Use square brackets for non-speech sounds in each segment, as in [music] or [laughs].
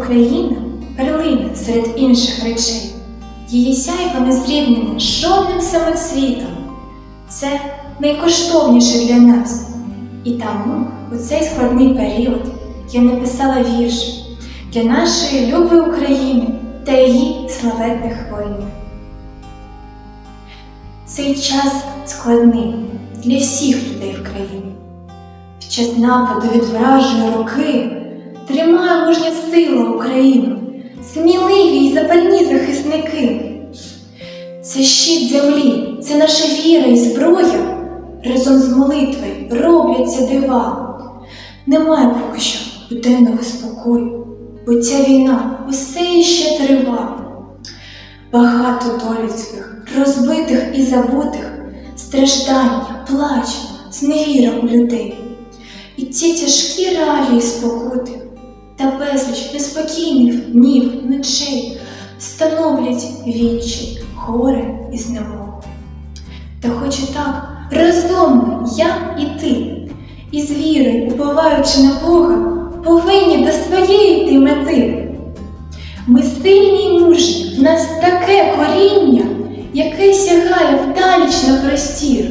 Україна перлина серед інших речей. Її сяйво не зрівняне жодним самоцвітом. Це найкоштовніше для нас. І тому у цей складний період я написала вірш для нашої любої України та її славетних воїнів. Цей час складний для всіх людей в країні. В час нападу від вражої руки тримає мужня сила Україну, сміливі й запальні захисники. Це щит землі, це наша віра і зброя. Разом з молитвою робляться дива. Немає поки що буденного спокою, бо ця війна усе іще трива. Багато доль людських, розбитих і забутих, страждання, плач, зневіра у людей. І ці тяжкі реалії спокути та безліч неспокійних днів, ночей становлять відчай, горе і знемогу. Та хоч і так, ми, я і ти, і з вірою, уповаючи на Бога, повинні до своєї йти мети. Ми сильні й мужні, в нас таке коріння, яке сягає вдаліч на простір.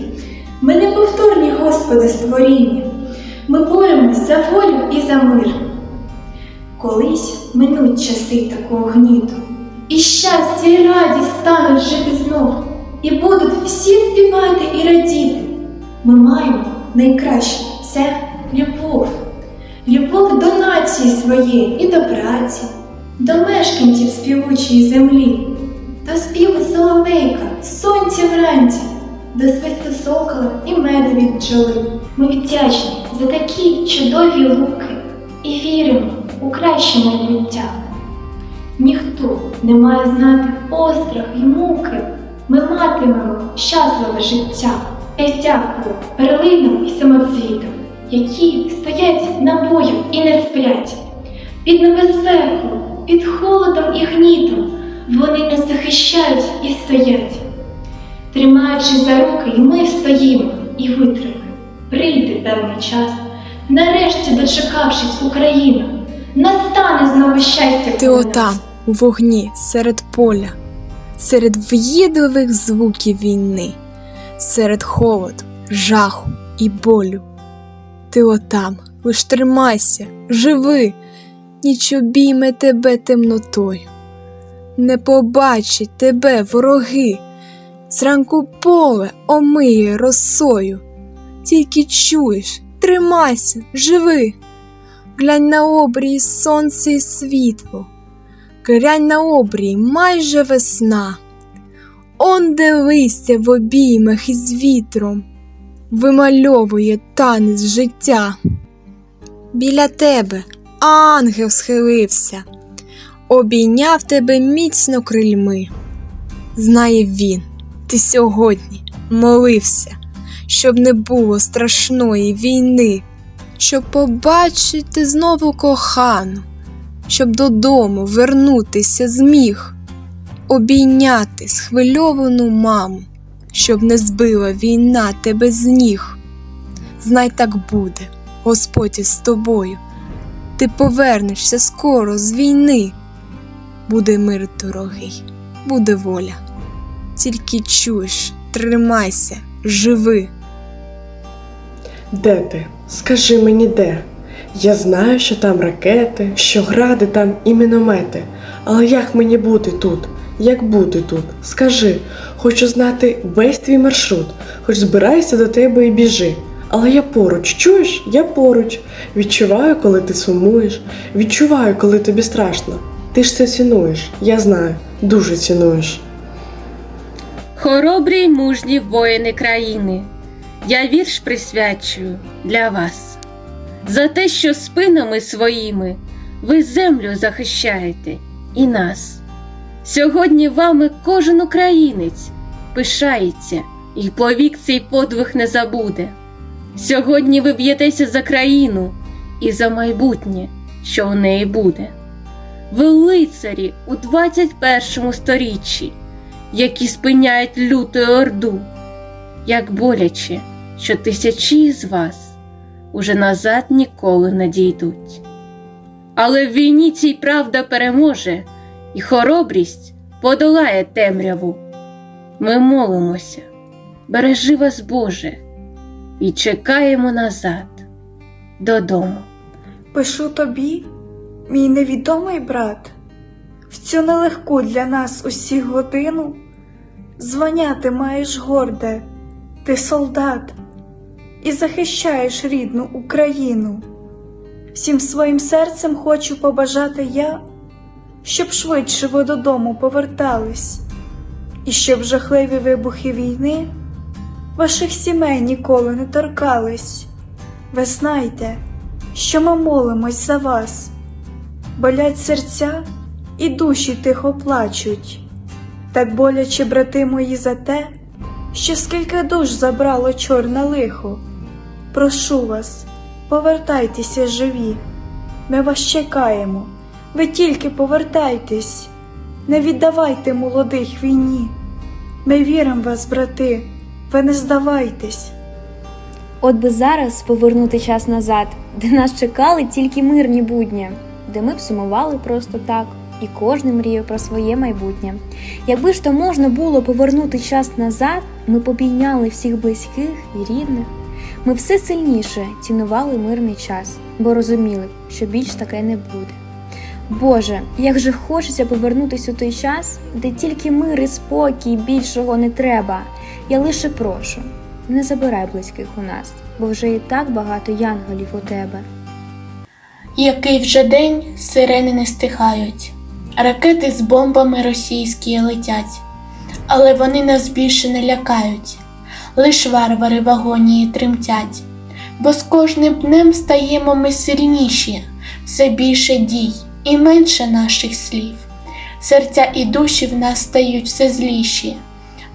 Ми неповторні Господи створіння, ми боремось за волю і за мир. Колись минуть часи такого гніту, і щастя і радість стануть жити знов, і будуть всі співати і радіти. Ми маємо найкраще це любов, любов до нації своєї і до праці, до мешканців співучої землі, до співу соловейка, сонця вранці, до свисту сокола і меду від бджоли. Ми вдячні за такі чудові луки і віримо у краще майбуття. Ніхто не має знати острах і муки. Ми матимемо щасливе життя. Я дякую перлинам і самоцвітам, які стоять на бою і не сплять. Під небезпеку, під холодом і гнітом вони не захищають і стоять. Тримаючись за руки, і ми встоїмо і витримаємо. Прийде певний час, нарешті дочекавшись Україну, настане знову щастя. Ти отам, у вогні, серед поля, серед в'їдливих звуків війни, серед холоду, жаху і болю. Ти отам, лиш тримайся, живи, ніч обійме тебе темнотою. Не побачить тебе вороги, зранку поле омиє росою. Тільки чуєш, тримайся, живи. Глянь на обрії сонце і світло, глянь на обрії майже весна. Он дивися в обіймах із вітром, вимальовує танець життя. Біля тебе ангел схилився, обійняв тебе міцно крильми. Знає він, ти сьогодні молився, щоб не було страшної війни щоб побачити знову кохану, щоб додому вернутися зміг, обійняти схвильовану маму, щоб не збила війна тебе з ніг. Знай так буде, Господь із тобою, ти повернешся скоро з війни. Буде мир дорогий, буде воля. Тільки чуєш, тримайся, живи. Де ти? Скажи мені де? Я знаю, що там ракети, що гради там і міномети. Але як мені бути тут? Як бути тут? Скажи, хочу знати весь твій маршрут, хоч збирайся до тебе і біжи. Але я поруч, чуєш? Я поруч. Відчуваю, коли ти сумуєш, відчуваю, коли тобі страшно. Ти ж це цінуєш, я знаю, дуже цінуєш. Хоробрі й мужні воїни країни, я вірш присвячую для вас за те, що спинами своїми ви землю захищаєте і нас. Сьогодні вами кожен українець пишається і повік цей подвиг не забуде. Сьогодні ви б'єтеся за країну і за майбутнє, що у неї буде. Ви лицарі у 21 сторіччі які спиняють люту орду, як боляче, що тисячі з вас уже назад ніколи не дійдуть. Але в війні цій правда переможе, і хоробрість подолає темряву. Ми молимося, бережи вас, Боже, і чекаємо назад додому. Пишу тобі, мій невідомий брат, в цю нелегку для нас усіх годину. Звання ти маєш горде, ти солдат, і захищаєш рідну Україну. Всім своїм серцем хочу побажати я, щоб швидше ви додому повертались, і щоб жахливі вибухи війни ваших сімей ніколи не торкались. Ви знайте, що ми молимось за вас, болять серця і душі тихо плачуть. Так боляче, брати мої, за те, що скільки душ забрало чорне лихо. Прошу вас, повертайтеся живі, ми вас чекаємо, ви тільки повертайтесь, не віддавайте молодих війні. Ми віримо вас, брати, ви не здавайтесь. От би зараз повернути час назад, де нас чекали тільки мирні будні, де ми б сумували просто так, і кожен мріяв про своє майбутнє. Якби ж то можна було повернути час назад, ми б обійняли всіх близьких і рідних. Ми все сильніше цінували мирний час, бо розуміли, що більш таке не буде. Боже, як же хочеться повернутися у той час, де тільки мир і спокій більшого не треба. Я лише прошу, не забирай близьких у нас, бо вже і так багато янголів у тебе. Який вже день сирени не стихають, ракети з бомбами російські летять, але вони нас більше не лякають, лиш варвари в агонії тремтять, бо з кожним днем стаємо ми сильніші, все більше дій і менше наших слів. Серця і душі в нас стають все зліші,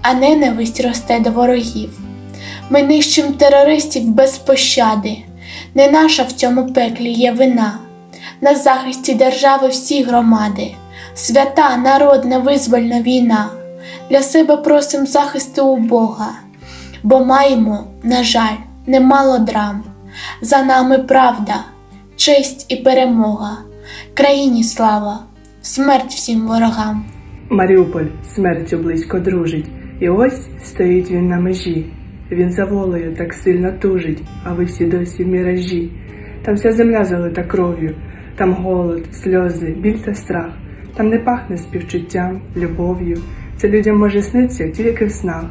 а ненависть росте до ворогів. Ми нищим терористів без пощади. Не наша в цьому пеклі є вина. На захисті держави всі громади, свята, народна, визвольна війна. Для себе просим захисту у Бога, бо маємо, на жаль, немало драм. За нами правда, честь і перемога, країні слава, смерть всім ворогам. Маріуполь смертю близько дружить, і ось стоїть він на межі. Він за волею так сильно тужить, а ви всі досі в міражі. Там вся земля залита кров'ю, там голод, сльози, біль та страх. Там не пахне співчуттям, любов'ю. Це людям може сниться тільки в снах.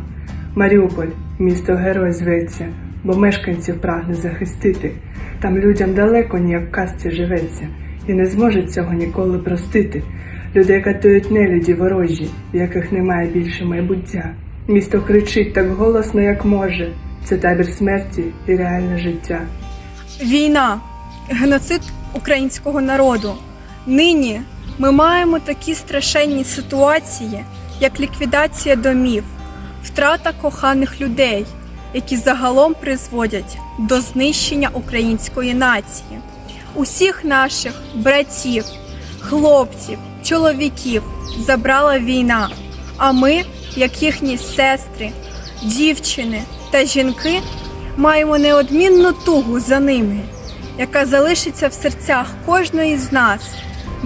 Маріуполь, місто герой зветься, бо мешканців прагне захистити. Там людям далеко ніяк в казці живеться, і не зможе цього ніколи простити. Людей катують нелюді ворожі, в яких немає більше майбуття. Місто кричить так голосно, як може. Це табір смерті і реальне життя. Війна, геноцид українського народу. Нині ми маємо такі страшенні ситуації, як ліквідація домів, втрата коханих людей, які загалом призводять до знищення української нації, усіх наших братів, хлопців, чоловіків забрала війна. А ми, як їхні сестри, дівчини та жінки, маємо неодмінну тугу за ними, яка залишиться в серцях кожної з нас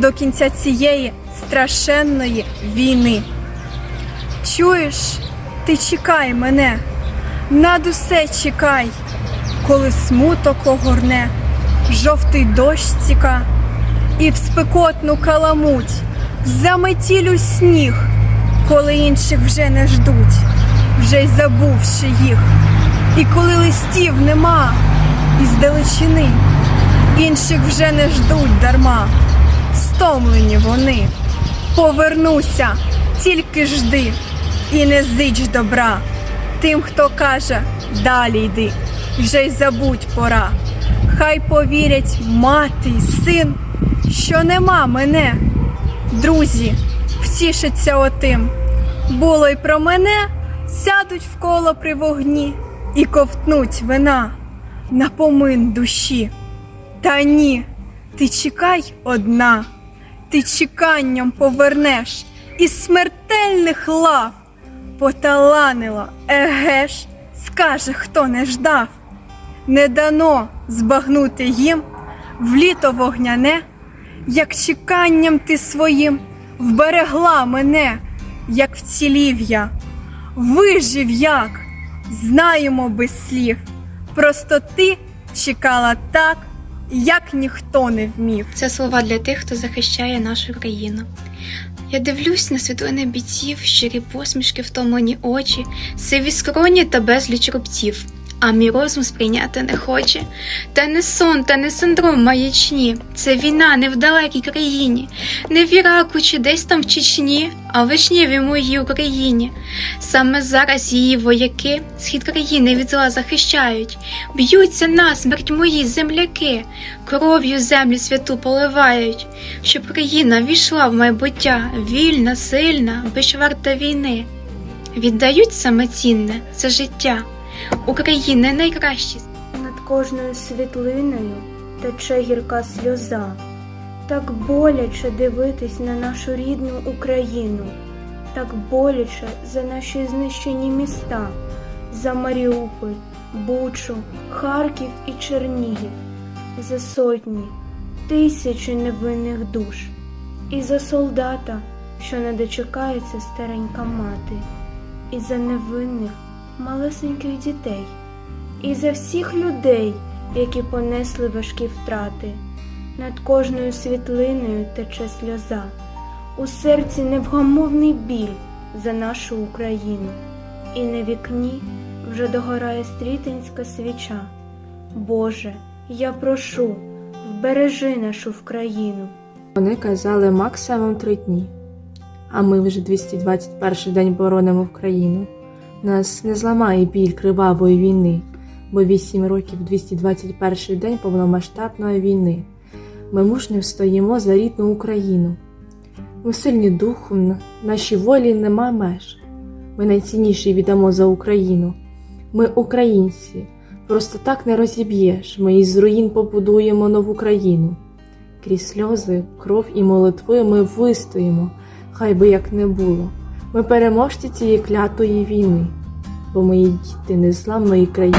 кінця цієї страшенної війни. Чуєш, ти чекай мене, над усе чекай, коли смуток огорне, жовтий дощ ціка, і в спекотну каламуть, заметілю сніг, коли інших вже не ждуть, вже й забувши їх. І коли листів нема із далечини, інших вже не ждуть дарма, стомлені вони. Повернуся, тільки жди, і не зич добра. Тим, хто каже, далі йди, вже й забудь пора. Хай повірять мати й син, що нема мене. Друзі, втішаться отим. Було й про мене, сядуть вколо при вогні і ковтнуть вина на помин душі. Та ні, ти чекай одна, ти чеканням повернеш із смертельних лав. Поталанило, еге ж, скаже, хто не ждав. Не дано збагнути їм в літо вогняне, як чеканням ти своїм вберегла мене, як вцілів я, вижив як, знаємо без слів. Просто ти чекала так, як ніхто не вмів. Це слова для тих, хто захищає нашу країну. Я дивлюсь на світлини бійців, щирі посмішки, втомлені очі, сиві скроні та безліч рубців. А мій розум сприйняти не хоче. Та не сон, та не синдром маячні. Це війна не в далекій країні, не в Іраку чи десь там в Чечні, а в вишневій моїй Україні. Саме зараз її вояки схід країни від зла захищають, б'ються насмерть мої земляки, кров'ю землю святу поливають, щоб країна війшла в майбуття, вільна, сильна, вишварта війни. Віддають саме цінне це життя. України найкращі. Над кожною світлиною тече гірка сльоза. Так боляче дивитись на нашу рідну Україну, так боляче за наші знищені міста, за Маріуполь, Бучу, Харків і Чернігів, за сотні, тисячі невинних душ, і за солдата, що не дочекається старенька мати, і за невинних малесеньких дітей, і за всіх людей, які понесли важкі втрати. Над кожною світлиною тече сльоза, у серці невгамовний біль за нашу Україну, і на вікні вже догорає стрітинська свіча. Боже, я прошу, вбережи нашу Вкраїну. Вони казали максимум три дні. А ми вже 221 день боронимо Україну. Нас не зламає біль кривавої війни, бо 8 років 221 день повномасштабної війни. Ми мужньо стоїмо за рідну Україну. Ми сильні духом, нашій волі нема меж. Ми найцінніші віддамо за Україну. Ми українці, просто так не розіб'єш. Ми із руїн побудуємо нову країну. Крізь сльози, кров і молитви ми вистоїмо, хай би як не було. Ми переможці цієї клятої війни, бо мої діти незламної країни.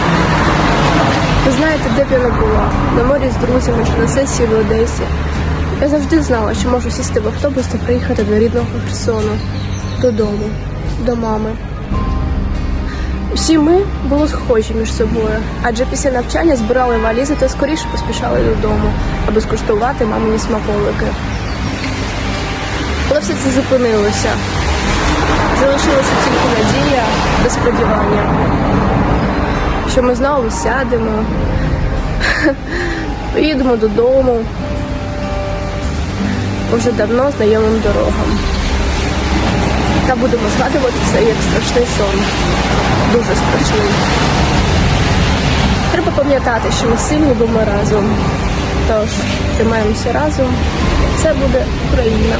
Ви знаєте, де б я не була? На морі з друзями чи на сесії в Одесі. Я завжди знала, що можу сісти в автобус та приїхати до рідного Херсону, додому, до мами. Всі ми були схожі між собою, адже після навчання збирали валізи та скоріше поспішали додому, аби скуштувати мамині смаколики. Але все це зупинилося. Залишилася тільки надія та сподівання що ми знову сядемо, [laughs] поїдемо додому вже давно знайомим дорогам. Та будемо згадувати це як страшний сон. Дуже страшний. Треба пам'ятати, що ми сильні, бо ми разом. Тож, тримаємося разом. Це буде Україна.